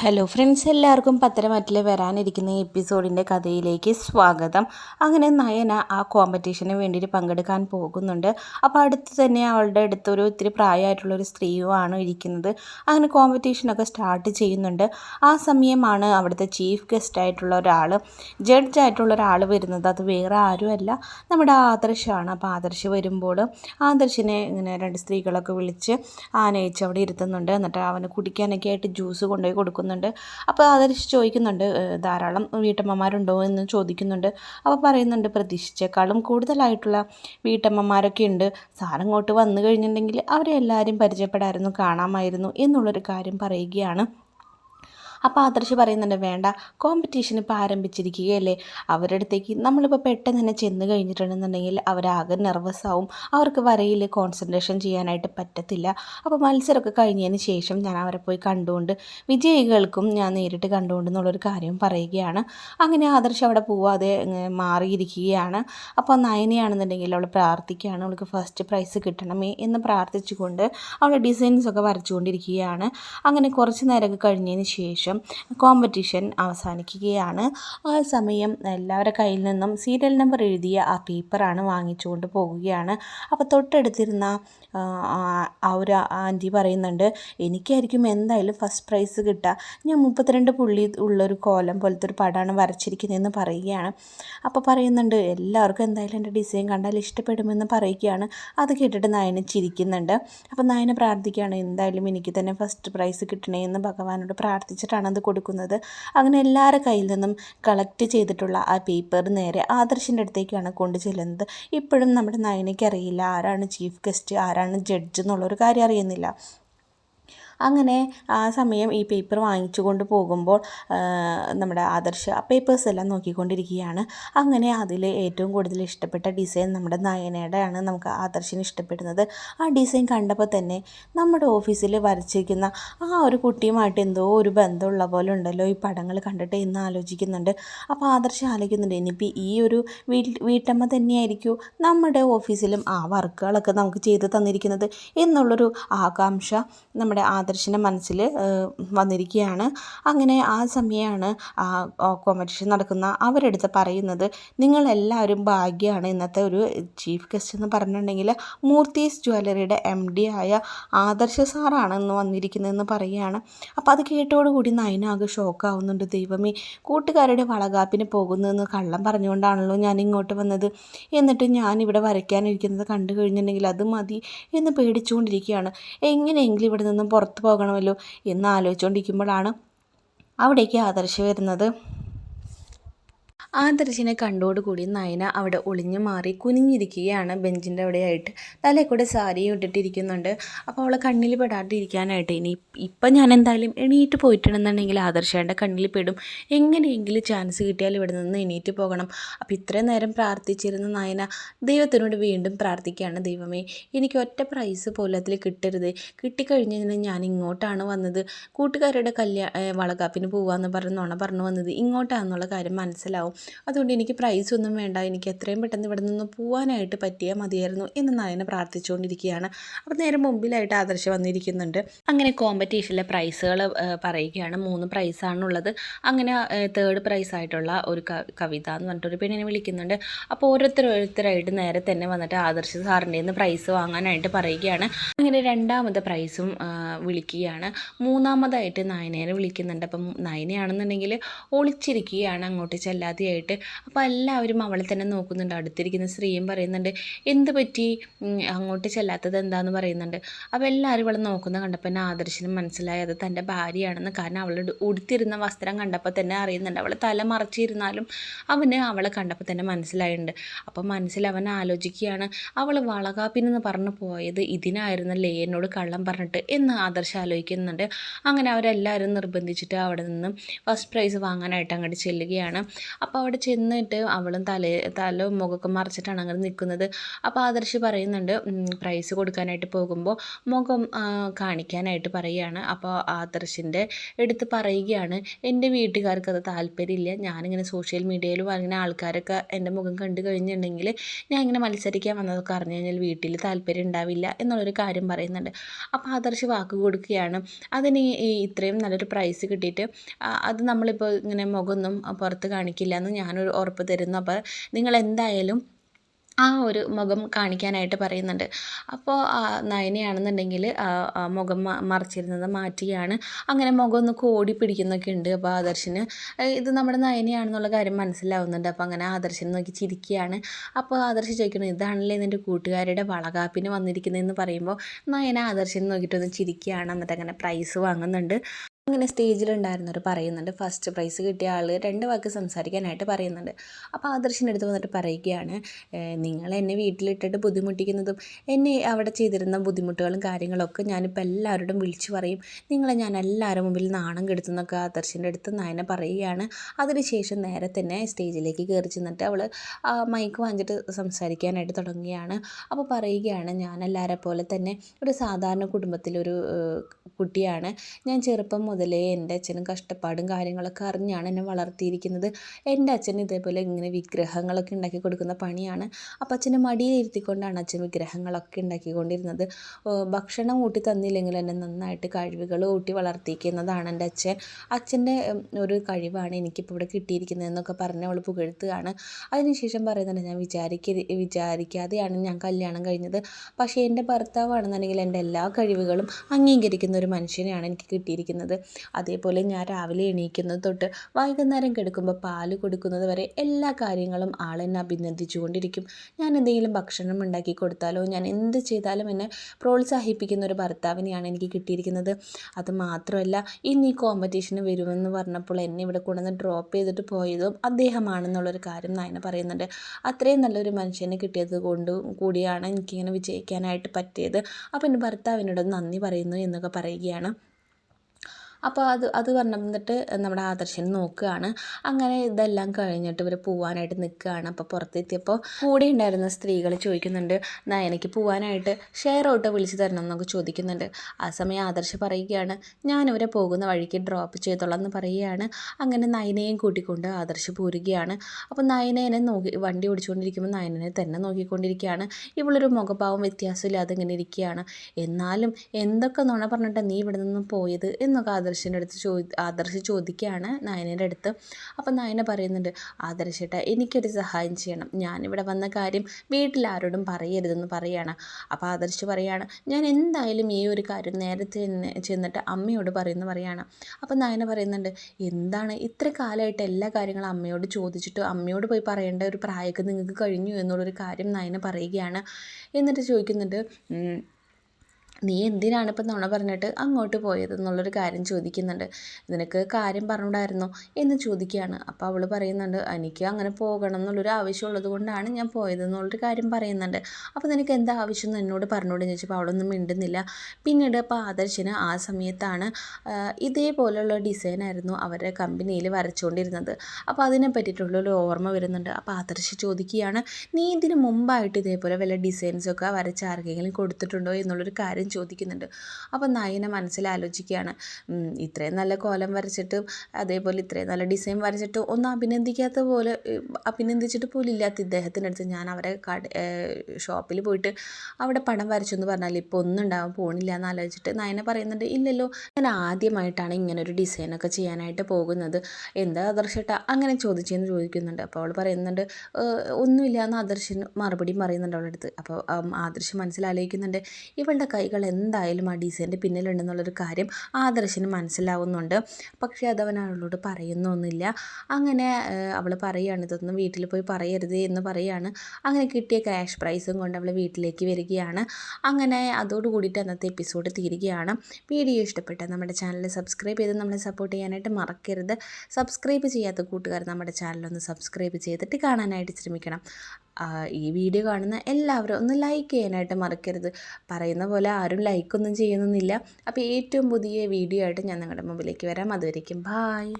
Hello friends എല്ലാവർക്കും പത്തരമറ്റിൽ വരാനിരിക്കുന്ന ഈ എപ്പിസോഡിന്റെ കഥയിലേക്ക് സ്വാഗതം. അങ്ങനെ നയന ആ കോമ്പറ്റീഷന് വേണ്ടിയിട്ട് പങ്കെടുക്കാൻ പോകുന്നുണ്ട്. അപ്പോൾ അടുത്ത് തന്നെ അവളുടെ അടുത്തൊരു പ്രായമായിട്ടുള്ള ഒരു സ്ത്രീയുമാണ് ഇരിക്കുന്നത്. അങ്ങനെ കോമ്പറ്റീഷനൊക്കെ സ്റ്റാർട്ട് ചെയ്യുന്നുണ്ട്. ആ സമയമാണ് അവിടുത്തെ ചീഫ് ഗസ്റ്റ് ആയിട്ടുള്ള ഒരാൾ ജഡ്ജ് ആയിട്ടുള്ള ഒരാൾ വരുന്നത്. അത് വേറെ ആരുമല്ല. നമ്മുടെ ആദർശമാണ് അപ്പോൾ ആദർശ് വരുമ്പോൾ ആദർശിനെ ഇങ്ങനെ രണ്ട് സ്ത്രീകളൊക്കെ വിളിച്ച് ആനയിച്ച് അവിടെ ഇരുത്തുന്നുണ്ട്. എന്നിട്ട് അവന് കുടിക്കാനൊക്കെ ആയിട്ട് ജ്യൂസ് കൊണ്ടുപോയി കൊടുക്കുന്നുണ്ട് അപ്പോൾ ആദർശ് ചോദിക്കുന്നുണ്ട് "ഏഹ്, ധാരാളം വീട്ടമ്മമാരുണ്ടോ? എന്ന് ചോദിക്കുന്നുണ്ട്. അപ്പോൾ പറയുന്നുണ്ട് പ്രതീക്ഷിച്ചേക്കാളും കൂടുതലായിട്ടുള്ള വീട്ടമ്മമാരൊക്കെ ഉണ്ട്. സാറങ്ങോട്ട് വന്നു കഴിഞ്ഞിട്ടുണ്ടെങ്കിൽ അവരെ എല്ലാവരും പരിചയപ്പെടായിരുന്നു കാണാമായിരുന്നു എന്നുള്ളൊരു കാര്യം പറയുകയാണ്. അപ്പോൾ ആദർശ് പറയുന്നുണ്ട് വേണ്ട കോമ്പറ്റീഷൻ ഇപ്പോൾ ആരംഭിച്ചിരിക്കുകയല്ലേ? അവരുടെ അടുത്തേക്ക് നമ്മളിപ്പോൾ പെട്ടെന്ന് തന്നെ ചെന്ന് കഴിഞ്ഞിട്ടുണ്ടെന്നുണ്ടെങ്കിൽ അവരാകെ നെർവസ് ആവും. അവർക്ക് വരയിൽ കോൺസെൻട്രേഷൻ ചെയ്യാനായിട്ട് പറ്റത്തില്ല. അപ്പോൾ മത്സരമൊക്കെ കഴിഞ്ഞതിന് ശേഷം ഞാൻ അവരെ പോയി കണ്ടുകൊണ്ട് വിജയികൾക്കും ഞാൻ നേരിട്ട് കണ്ടുകൊണ്ട് എന്നുള്ളൊരു കാര്യം പറയുകയാണ്. അങ്ങനെ ആദർശ് അവിടെ പോവാതെ മാറിയിരിക്കുകയാണ്. അപ്പോൾ നയനയാണെന്നുണ്ടെങ്കിൽ അവൾ പ്രാർത്ഥിക്കുകയാണ്. അവൾക്ക് ഫസ്റ്റ് പ്രൈസ് കിട്ടണമേ എന്ന് പ്രാർത്ഥിച്ചുകൊണ്ട് അവൾ ഡിസൈൻസൊക്കെ വരച്ചുകൊണ്ടിരിക്കുകയാണ്. അങ്ങനെ കുറച്ച് നേരമൊക്കെ കഴിഞ്ഞതിന് ശേഷം കോമ്പറ്റീഷൻ അവസാനിക്കുകയാണ്. ആ സമയം എല്ലാവരുടെ കയ്യിൽ നിന്നും സീരിയൽ നമ്പർ എഴുതിയ ആ പേപ്പറാണ് വാങ്ങിച്ചുകൊണ്ട് പോകുകയാണ് അപ്പോൾ തൊട്ടടുത്തിരുന്ന ആ ഒരു ആന്റി പറയുന്നുണ്ട് എനിക്കായിരിക്കും എന്തായാലും ഫസ്റ്റ് പ്രൈസ് കിട്ടുക. ഞാൻ മുപ്പത്തിരണ്ട് പുള്ളി ഉള്ളൊരു കോലം പോലത്തെ ഒരു പടമാണ് വരച്ചിരിക്കുന്നതെന്ന് പറയുകയാണ്. അപ്പോൾ പറയുന്നുണ്ട് എല്ലാവർക്കും എന്തായാലും എന്റെ ഡിസൈൻ കണ്ടാൽ ഇഷ്ടപ്പെടുമെന്ന് പറയുകയാണ്. അത് കേട്ടിട്ട് നായന ചിരിക്കുന്നുണ്ട്. അപ്പോൾ നായന പ്രാർത്ഥിക്കുകയാണ് എന്തായാലും എനിക്ക് തന്നെ ഫസ്റ്റ് പ്രൈസ് കിട്ടണേ എന്ന് ഭഗവാനോട് പ്രാർത്ഥിച്ചിട്ടാണ് അത് കൊടുക്കുന്നത്. അങ്ങനെ എല്ലാവരുടെ കയ്യിൽ നിന്നും കളക്ട് ചെയ്തിട്ടുള്ള ആ പേപ്പർ നേരെ ആദർശിന്റെ അടുത്തേക്കാണ് കൊണ്ടു ചെല്ലുന്നത്. ഇപ്പോഴും നമ്മുടെ നയനയ്ക്ക് അറിയില്ല ആരാണ് ചീഫ് ഗസ്റ്റ് ആരാണ് ജഡ്ജ് എന്നുള്ളൊരു കാര്യം അറിയുന്നില്ല. അങ്ങനെ ആ സമയം ഈ പേപ്പർ വാങ്ങിച്ചു കൊണ്ട് പോകുമ്പോൾ നമ്മുടെ ആദർശ ആ പേപ്പേഴ്സ് എല്ലാം നോക്കിക്കൊണ്ടിരിക്കുകയാണ്. അങ്ങനെ അതിൽ ഏറ്റവും കൂടുതൽ ഇഷ്ടപ്പെട്ട ഡിസൈൻ നമ്മുടെ നയനയുടെ ആണ് നമുക്ക് ആദർശിന് ഇഷ്ടപ്പെടുന്നത്. ആ ഡിസൈൻ കണ്ടപ്പോൾ തന്നെ നമ്മുടെ ഓഫീസിൽ വരച്ചിരിക്കുന്ന ആ ഒരു കുട്ടിയുമായിട്ട് എന്തോ ഒരു ബന്ധമുള്ള പോലെ ഉണ്ടല്ലോ. ഈ പടങ്ങൾ കണ്ടിട്ട് എന്ന് ആലോചിക്കുന്നുണ്ട്. അപ്പോൾ ആദർശം ആലോചിക്കുന്നുണ്ട് ഇനിയിപ്പോൾ ഈ ഒരു വീട്ടിൽ വീട്ടമ്മ തന്നെയായിരിക്കും നമ്മുടെ ഓഫീസിലും ആ വർക്കുകളൊക്കെ നമുക്ക് ചെയ്ത് തന്നിരിക്കുന്നത് എന്നുള്ളൊരു ആകാംക്ഷ നമ്മുടെ ആദർശിന്റെ മനസ്സിൽ വന്നിരിക്കുകയാണ്. അങ്ങനെ ആ സമയമാണ് ആ കോമ്പറ്റീഷൻ നടക്കുന്ന അവരെടുത്ത് പറയുന്നത് നിങ്ങളെല്ലാവരും ഭാഗ്യമാണ് ഇന്നത്തെ ഒരു ചീഫ് ഗസ്റ്റ് എന്ന് പറഞ്ഞിട്ടുണ്ടെങ്കിൽ മൂർത്തീസ് ജ്വല്ലറിയുടെ എം ഡി ആയ ആദർശ സാറാണ് ഇന്ന് വന്നിരിക്കുന്നതെന്ന് പറയുകയാണ്. അപ്പോൾ അത് കേട്ടോടുകൂടി നയനാകെ ഷോക്കാവുന്നുണ്ട് ദൈവമേ കൂട്ടുകാരുടെ വളകാപ്പിന് പോകുന്നതെന്ന് കള്ളം പറഞ്ഞുകൊണ്ടാണല്ലോ ഞാൻ ഇങ്ങോട്ട് വന്നത്. എന്നിട്ട് ഞാൻ ഇവിടെ വരയ്ക്കാനിരിക്കുന്നത് കണ്ടു കഴിഞ്ഞിട്ടുണ്ടെങ്കിൽ അത് മതി എന്ന് പേടിച്ചുകൊണ്ടിരിക്കുകയാണ്. എങ്ങനെയെങ്കിലും ഇവിടെ നിന്നും പുറത്ത് പോകണമല്ലോ എന്ന് ആലോചിച്ചുകൊണ്ടിരിക്കുമ്പോഴാണ് അവിടേക്ക് ആദർശ് വരുന്നത്. ആദർശിനെ കണ്ടോടുകൂടി നയന അവിടെ ഒളിഞ്ഞു മാറി കുനിഞ്ഞിരിക്കുകയാണ് ബെഞ്ചിന്റെ അവിടെയായിട്ട്. തലയിൽ സാരിയും ഇട്ടിട്ടിരിക്കുന്നുണ്ട്. അപ്പോൾ അവളെ കണ്ണിൽ പെടാണ്ടിരിക്കാനായിട്ട് ഇനി ഇപ്പം ഞാൻ എന്തായാലും എണീറ്റ് പോയിട്ടുണ്ടെന്നുണ്ടെങ്കിൽ ആദർശേന്റെ കണ്ണിൽ പെടും. എങ്ങനെയെങ്കിലും ചാൻസ് കിട്ടിയാൽ ഇവിടെ നിന്ന് എണീറ്റ് പോകണം. അപ്പോൾ ഇത്രയും നേരം പ്രാർത്ഥിച്ചിരുന്ന നയന ദൈവത്തിനോട് വീണ്ടും പ്രാർത്ഥിക്കുകയാണ്. ദൈവമേ എനിക്ക് ഒറ്റ പ്രൈസ് പോലത്തിൽ കിട്ടരുത്. കിട്ടിക്കഴിഞ്ഞ് ഞാൻ ഇങ്ങോട്ടാണ് വന്നത്. കൂട്ടുകാരുടെ കല്യാ വളകാപ്പിന് പോവാന്ന് പറഞ്ഞ് നുണ പറഞ്ഞു വന്നത് ഇങ്ങോട്ടാണെന്നുള്ള കാര്യം മനസ്സിലാവും. അതുകൊണ്ട് എനിക്ക് പ്രൈസ് ഒന്നും വേണ്ട. എനിക്ക് എത്രയും പെട്ടെന്ന് ഇവിടെ നിന്ന് പോകാനായിട്ട് പറ്റിയാൽ മതിയായിരുന്നു എന്ന് നയന പ്രാർത്ഥിച്ചുകൊണ്ടിരിക്കുകയാണ്. അപ്പോൾ നേരെ മുമ്പിലായിട്ട് ആദർശ് വന്നിരിക്കുന്നുണ്ട്. അങ്ങനെ കോമ്പറ്റീഷനിലെ പ്രൈസുകൾ പറയുകയാണ്. മൂന്ന് പ്രൈസാണുള്ളത് അങ്ങനെ തേർഡ് പ്രൈസ് ആയിട്ടുള്ള ഒരു കവിത എന്ന് പറഞ്ഞിട്ടൊരു പെണ്ണിനെ വിളിക്കുന്നുണ്ട്. അപ്പോൾ ഓരോരുത്തർ ഓരോരുത്തരായിട്ട് നേരെ തന്നെ വന്നിട്ട് ആദർശ് സാറിന്റെ നിന്ന് പ്രൈസ് വാങ്ങാനായിട്ട് പറയുകയാണ്. അങ്ങനെ രണ്ടാമത്തെ പ്രൈസും വിളിക്കുകയാണ്. മൂന്നാമതായിട്ട് നയനേനെ വിളിക്കുന്നുണ്ട്. അപ്പം നയനയാണെന്നുണ്ടെങ്കിൽ ഒളിച്ചിരിക്കുകയാണ്. അങ്ങോട്ട് ചെല്ലാതെയായിട്ട് അപ്പോൾ എല്ലാവരും അവളെ തന്നെ നോക്കുന്നുണ്ട്. അടുത്തിരിക്കുന്ന സ്ത്രീയും പറയുന്നുണ്ട് എന്ത് പറ്റി? അങ്ങോട്ട് ചെല്ലാത്തത് എന്താന്ന് പറയുന്നുണ്ട്. അപ്പോൾ എല്ലാവരും ഇവളെ നോക്കുന്ന കണ്ടപ്പോൾ തന്നെ ആദർശനം മനസ്സിലായി അത് തന്റെ ഭാര്യയാണെന്ന്. കാരണം അവളുടെ ഉടുത്തിരുന്ന വസ്ത്രം കണ്ടപ്പോൾ തന്നെ അറിയുന്നുണ്ട്. അവളെ തല മറച്ചിരുന്നാലും അവന് അവളെ കണ്ടപ്പോൾ തന്നെ മനസ്സിലായിട്ടുണ്ട് അപ്പോൾ മനസ്സിൽ അവൻ ആലോചിക്കുകയാണ് അവൾ വളകാപ്പിനെന്ന് പറഞ്ഞു പോയത് ഇതിനായിരുന്നല്ലേ എന്നോട് കള്ളം പറഞ്ഞിട്ട്? എന്ന് ആദർശ ആലോചിക്കുന്നുണ്ട്. അങ്ങനെ അവരെല്ലാവരും നിർബന്ധിച്ചിട്ട് അവിടെ നിന്നും ഫസ്റ്റ് പ്രൈസ് വാങ്ങാനായിട്ട് അങ്ങോട്ട് ചെല്ലുകയാണ്. അപ്പോൾ അവിടെ ചെന്നിട്ട് അവളും തല തല മുഖമൊക്കെ മറച്ചിട്ടാണ് അങ്ങനെ നിൽക്കുന്നത്. അപ്പോൾ ആദർശ് പറയുന്നുണ്ട് പ്രൈസ് കൊടുക്കാനായിട്ട് പോകുമ്പോൾ മുഖം കാണിക്കാനായിട്ട് പറയുകയാണ്. അപ്പോൾ ആദർശിന്റെ എടുത്ത് പറയുകയാണ് എന്റെ വീട്ടുകാർക്ക് അത് താല്പര്യമില്ല. ഞാനിങ്ങനെ സോഷ്യൽ മീഡിയയിൽ പറയുന്ന ആൾക്കാരൊക്കെ എന്റെ മുഖം കണ്ടു കഴിഞ്ഞിട്ടുണ്ടെങ്കിൽ ഞാൻ ഇങ്ങനെ മത്സരിക്കാൻ വന്നതൊക്കെ അറിഞ്ഞു കഴിഞ്ഞാൽ വീട്ടിൽ താല്പര്യം ഉണ്ടാവില്ല എന്നുള്ളൊരു കാര്യം പറയുന്നുണ്ട്. അപ്പോൾ ആദർശ് വാക്ക് കൊടുക്കുകയാണ് അതിന് ഇത്രയും നല്ലൊരു പ്രൈസ് കിട്ടിയിട്ട് അത് നമ്മളിപ്പോൾ ഇങ്ങനെ മുഖമൊന്നും പുറത്ത് കാണിക്കില്ല എന്ന് ഞാനൊരു ഉറപ്പ് തരുന്നു. അപ്പോൾ നിങ്ങൾ എന്തായാലും ആ ഒരു മുഖം കാണിക്കാനായിട്ട് പറയുന്നുണ്ട്. അപ്പോൾ നയനയാണെന്നുണ്ടെങ്കിൽ മുഖം മറച്ചിരുന്നത് മാറ്റുകയാണ് അങ്ങനെ മുഖം ഒന്ന് കോടി പിടിക്കുന്നൊക്കെ ഉണ്ട്. അപ്പോൾ ആദർശന് ഇത് നമ്മുടെ നയനയാണെന്നുള്ള കാര്യം മനസ്സിലാവുന്നുണ്ട്. അപ്പോൾ അങ്ങനെ ആദർശൻ നോക്കി ചിരിക്കുകയാണ്. അപ്പോൾ ആദർശ് ചോദിക്കണം ഇതാണല്ലേ നിന്റെ കൂട്ടുകാരുടെ വളകാപ്പിന് വന്നിരിക്കുന്നതെന്ന് പറയുമ്പോൾ നയന ആദർശനെ നോക്കിയിട്ടൊന്ന് ചിരിക്കുകയാണ്. എന്നിട്ട് അങ്ങനെ പ്രൈസ് വാങ്ങുന്നുണ്ട്. അങ്ങനെ സ്റ്റേജിലുണ്ടായിരുന്നവർ പറയുന്നുണ്ട്. ഫസ്റ്റ് പ്രൈസ് കിട്ടിയ ആൾ രണ്ട് വാക്ക് സംസാരിക്കാനായിട്ട് പറയുന്നുണ്ട്. അപ്പോൾ ആദർശിന്റെ അടുത്ത് വന്നിട്ട് പറയുകയാണ് നിങ്ങൾ എന്നെ വീട്ടിലിട്ടിട്ട് ബുദ്ധിമുട്ടിക്കുന്നതും എന്നെ അവിടെ ചെയ്തിരുന്ന ബുദ്ധിമുട്ടുകളും കാര്യങ്ങളൊക്കെ ഞാനിപ്പോൾ എല്ലാവരോടും വിളിച്ചു പറയും. നിങ്ങളെ ഞാൻ എല്ലാവരും മുമ്പിൽ നാണം കെടുത്തുന്നൊക്കെ ആദർശിന്റെ അടുത്ത് നയന പറയുകയാണ്. അതിനുശേഷം നേരെ തന്നെ സ്റ്റേജിലേക്ക് കയറി ചെന്നിട്ട് അവൾ മൈക്ക് വാങ്ങിച്ചിട്ട് സംസാരിക്കാനായിട്ട് തുടങ്ങുകയാണ്. അപ്പോൾ പറയുകയാണ് ഞാൻ എല്ലാവരെ പോലെ തന്നെ ഒരു സാധാരണ കുടുംബത്തിലൊരു കുട്ടിയാണ്. ഞാൻ ചെറുപ്പം മുതലേ എന്റെ അച്ഛനും കഷ്ടപ്പാടും കാര്യങ്ങളൊക്കെ അറിഞ്ഞാണ് എന്നെ വളർത്തിയിരിക്കുന്നത്. എന്റെ അച്ഛൻ ഇതേപോലെ ഇങ്ങനെ വിഗ്രഹങ്ങളൊക്കെ ഉണ്ടാക്കി കൊടുക്കുന്ന പണിയാണ്. അപ്പം അച്ഛനെ മടിയിലിരുത്തിക്കൊണ്ടാണ് അച്ഛൻ വിഗ്രഹങ്ങളൊക്കെ ഉണ്ടാക്കിക്കൊണ്ടിരുന്നത് ഭക്ഷണം ഊട്ടി തന്നില്ലെങ്കിൽ എന്നെ നന്നായിട്ട് കഴിവുകൾ ഊട്ടി വളർത്തിക്കുന്നതാണ് എന്റെ അച്ഛൻ. അച്ഛന്റെ ഒരു കഴിവാണ് എനിക്കിപ്പോൾ ഇവിടെ കിട്ടിയിരിക്കുന്നതെന്നൊക്കെ പറഞ്ഞ് അവൾ പുകഴ്ത്തുകയാണ്. അതിനുശേഷം പറയുന്നത് ഞാൻ വിചാരിക്ക വിചാരിക്കാതെയാണ് ഞാൻ കല്യാണം കഴിഞ്ഞത്. പക്ഷേ എന്റെ ഭർത്താവാണെന്നുണ്ടെങ്കിൽ എന്റെ എല്ലാ കഴിവുകളും അംഗീകരിക്കുന്ന ഒരു മനുഷ്യനെയാണ് എനിക്ക് കിട്ടിയിരിക്കുന്നത്. അതേപോലെ ഞാൻ രാവിലെ എണീക്കുന്നത് തൊട്ട് വൈകുന്നേരം കിടക്കുമ്പോൾ പാൽ കൊടുക്കുന്നത് വരെ എല്ലാ കാര്യങ്ങളും ആളെന്നെ അഭിനന്ദിച്ചു കൊണ്ടിരിക്കും ഞാൻ എന്തെങ്കിലും ഭക്ഷണം ഉണ്ടാക്കി കൊടുത്താലോ ഞാൻ എന്ത് ചെയ്താലും എന്നെ പ്രോത്സാഹിപ്പിക്കുന്ന ഒരു ഭർത്താവിനെയാണ് എനിക്ക് കിട്ടിയിരിക്കുന്നത്. അത് മാത്രമല്ല ഇന്ന് ഈ കോമ്പറ്റീഷന് വരുമെന്ന് പറഞ്ഞപ്പോൾ എന്നെ ഇവിടെ കൊണ്ടുവന്ന് ഡ്രോപ്പ് ചെയ്തിട്ട് പോയതും അദ്ദേഹമാണെന്നുള്ളൊരു കാര്യം നായന പറയുന്നുണ്ട്. അത്രയും നല്ലൊരു മനുഷ്യനെ കിട്ടിയത് കൊണ്ട് കൂടിയാണ് എനിക്കിങ്ങനെ വിജയിക്കാനായിട്ട് പറ്റിയത്. അപ്പോൾ എന്റെ ഭർത്താവിനോട് നന്ദി പറയുന്നു എന്നൊക്കെ പറയുകയാണ്. അപ്പോൾ അത് അത് പറഞ്ഞിട്ട് നമ്മുടെ ആദർശൻ നോക്കുകയാണ്. അങ്ങനെ ഇതെല്ലാം കഴിഞ്ഞിട്ട് ഇവർ പോവാനായിട്ട് നിൽക്കുകയാണ്. അപ്പോൾ പുറത്തെത്തിയപ്പോൾ കൂടെ ഉണ്ടായിരുന്ന സ്ത്രീകൾ ചോദിക്കുന്നുണ്ട് നയനയ്ക്ക് പോവാനായിട്ട് ഷെയർ ഓട്ടോ വിളിച്ച് തരണം എന്നൊക്കെ ചോദിക്കുന്നുണ്ട്. ആ സമയം ആദർശ് പറയുകയാണ് ഞാൻ ഞാനിവരെ പോകുന്ന വഴിക്ക് ഡ്രോപ്പ് ചെയ്തോളാം എന്ന് പറയുകയാണ്. അങ്ങനെ നയനയും കൂട്ടിക്കൊണ്ട് ആദർശ് പോരുകയാണ്. അപ്പോൾ നയനേനെ നോക്കി വണ്ടി ഓടിച്ചുകൊണ്ടിരിക്കുമ്പോൾ നയനനെ തന്നെ നോക്കിക്കൊണ്ടിരിക്കുകയാണ്. ഇവളൊരു മുഖഭാവം വ്യത്യാസമില്ലാതെ ഇങ്ങനെ ഇരിക്കുകയാണ്. എന്നാലും എന്തൊക്കെ നുണ പറഞ്ഞിട്ടാണ് നീ ഇവിടെ നിന്ന് പോയത്? എന്നൊക്കെ ആദർശ് ആദർശിന്റെ അടുത്ത് ചോദി ആദർശ് ചോദിക്കുകയാണ് നയനയുടെ അടുത്ത്. അപ്പം നയന പറയുന്നുണ്ട് ആദർശേട്ട എനിക്കൊരു സഹായം ചെയ്യണം. ഞാനിവിടെ വന്ന കാര്യം വീട്ടിലാരോടും പറയരുതെന്ന് പറയുകയാണ് അപ്പോൾ ആദർശ് പറയുകയാണ് ഞാൻ എന്തായാലും ഈ ഒരു കാര്യം നേരത്തെ ചെന്നിട്ട് അമ്മയോട് പറയുന്നു പറയുകയാണ് അപ്പം നയന പറയുന്നുണ്ട് എന്താണ്? ഇത്ര കാലമായിട്ട് എല്ലാ കാര്യങ്ങളും അമ്മയോട് ചോദിച്ചിട്ട് അമ്മയോട് പോയി പറയേണ്ട ഒരു പ്രായമൊക്കെ നിങ്ങൾക്ക് കഴിഞ്ഞു എന്നുള്ളൊരു കാര്യം നയന പറയുകയാണ്. എന്നിട്ട് ചോദിക്കുന്നുണ്ട് നീ എന്തിനാണ് ഇപ്പം നുണ പറഞ്ഞിട്ട് അങ്ങോട്ട് പോയത് എന്നുള്ളൊരു കാര്യം ചോദിക്കുന്നുണ്ട്. നിനക്ക് കാര്യം പറഞ്ഞുണ്ടായിരുന്നോ? എന്ന് ചോദിക്കുകയാണ്. അപ്പോൾ അവൾ പറയുന്നുണ്ട് എനിക്ക് അങ്ങനെ പോകണം എന്നുള്ളൊരു ആവശ്യമുള്ളത് കൊണ്ടാണ് ഞാൻ പോയത് എന്നുള്ളൊരു കാര്യം പറയുന്നുണ്ട്. അപ്പോൾ നിനക്ക് എന്താ ആവശ്യം എന്ന് എന്നോട് പറഞ്ഞോട് ചോദിച്ചപ്പോൾ അവളൊന്നും മിണ്ടുന്നില്ല. പിന്നീട് അപ്പോൾ ആദർശിന് ആ സമയത്താണ് ഇതേപോലെയുള്ള ഡിസൈനായിരുന്നു അവരുടെ കമ്പനിയിൽ വരച്ചുകൊണ്ടിരുന്നത്. അപ്പോൾ അതിനെ പറ്റിയിട്ടുള്ളൊരു ഓർമ്മ വരുന്നുണ്ട്. അപ്പോൾ ആദർശ് ചോദിക്കുകയാണ് നീ ഇതിന് മുമ്പായിട്ട് ഇതേപോലെ വല്ല ഡിസൈൻസൊക്കെ വരച്ച് ആർക്കെങ്കിലും കൊടുത്തിട്ടുണ്ടോ? എന്നുള്ളൊരു കാര്യം ചോദിക്കുന്നുണ്ട്. അപ്പോൾ നയന മനസ്സിലാലോചിക്കുകയാണ് ഇത്രയും നല്ല കോലം വരച്ചിട്ട് അതേപോലെ ഇത്രയും നല്ല ഡിസൈൻ വരച്ചിട്ട് ഒന്നും അഭിനന്ദിക്കാത്ത പോലെ അഭിനന്ദിച്ചിട്ട് പോലും ഇല്ലാത്ത ഇദ്ദേഹത്തിന്റെ അടുത്ത് ഞാൻ അവരെ കട ഷോപ്പിൽ പോയിട്ട് അവിടെ പടം വരച്ചു എന്ന് പറഞ്ഞാൽ ഇപ്പോൾ ഒന്നും ഉണ്ടാവാൻ പോണില്ല എന്ന് ആലോചിച്ചിട്ട് നയന പറയുന്നുണ്ട് ഇല്ലല്ലോ ഞാൻ ആദ്യമായിട്ടാണ് ഇങ്ങനെ ഒരു ഡിസൈനൊക്കെ ചെയ്യാനായിട്ട് പോകുന്നത്. എന്താ ആദർശട്ട? അങ്ങനെ ചോദിച്ചെന്ന് ചോദിക്കുന്നുണ്ട്. അപ്പോൾ അവൾ പറയുന്നുണ്ട് ഒന്നുമില്ല എന്ന് ആദർശൻ മറുപടിയും പറയുന്നുണ്ട് അവളുടെ അടുത്ത്. അപ്പോൾ ആദർശ് മനസ്സിലാലോചിക്കുന്നുണ്ട് ഇവളുടെ കൈകൾ എന്തായാലും ആ ഡിസൈന്റെ പിന്നിലുണ്ടെന്നുള്ളൊരു കാര്യം ആദർശന് മനസ്സിലാവുന്നുണ്ട്. പക്ഷേ അത് അവൻ അവളോട് പറയുന്നൊന്നുമില്ല. അങ്ങനെ അവൾ പറയുകയാണ് ഇതൊന്നും വീട്ടിൽ പോയി പറയരുത് എന്ന് പറയുകയാണ് അങ്ങനെ കിട്ടിയ ക്യാഷ് പ്രൈസും കൊണ്ട് അവൾ വീട്ടിലേക്ക് വരികയാണ്. അങ്ങനെ അതോട് കൂടിയിട്ട് അന്നത്തെ എപ്പിസോഡ് തീരുകയാണ്. വീഡിയോ ഇഷ്ടപ്പെട്ട നമ്മുടെ ചാനൽ സബ്സ്ക്രൈബ് ചെയ്ത് നമ്മളെ സപ്പോർട്ട് ചെയ്യാനായിട്ട് മറക്കരുത്. സബ്സ്ക്രൈബ് ചെയ്യാത്ത കൂട്ടുകാർ നമ്മുടെ ചാനലൊന്ന് സബ്സ്ക്രൈബ് ചെയ്തിട്ട് കാണാനായിട്ട് ശ്രമിക്കണം. ഈ വീഡിയോ കാണുന്ന എല്ലാവരും ഒന്ന് ലൈക്ക് ചെയ്യാനായിട്ട് മറക്കരുത്. പറയുന്ന പോലെ ആരും ലൈക്കൊന്നും ചെയ്യുന്നില്ല അപ്പോൾ ഏറ്റവും പുതിയ വീഡിയോ ആയിട്ട് ഞാൻ നിങ്ങളുടെ മുമ്പിലേക്ക് വരാം. അതുവരേക്കും ബായ്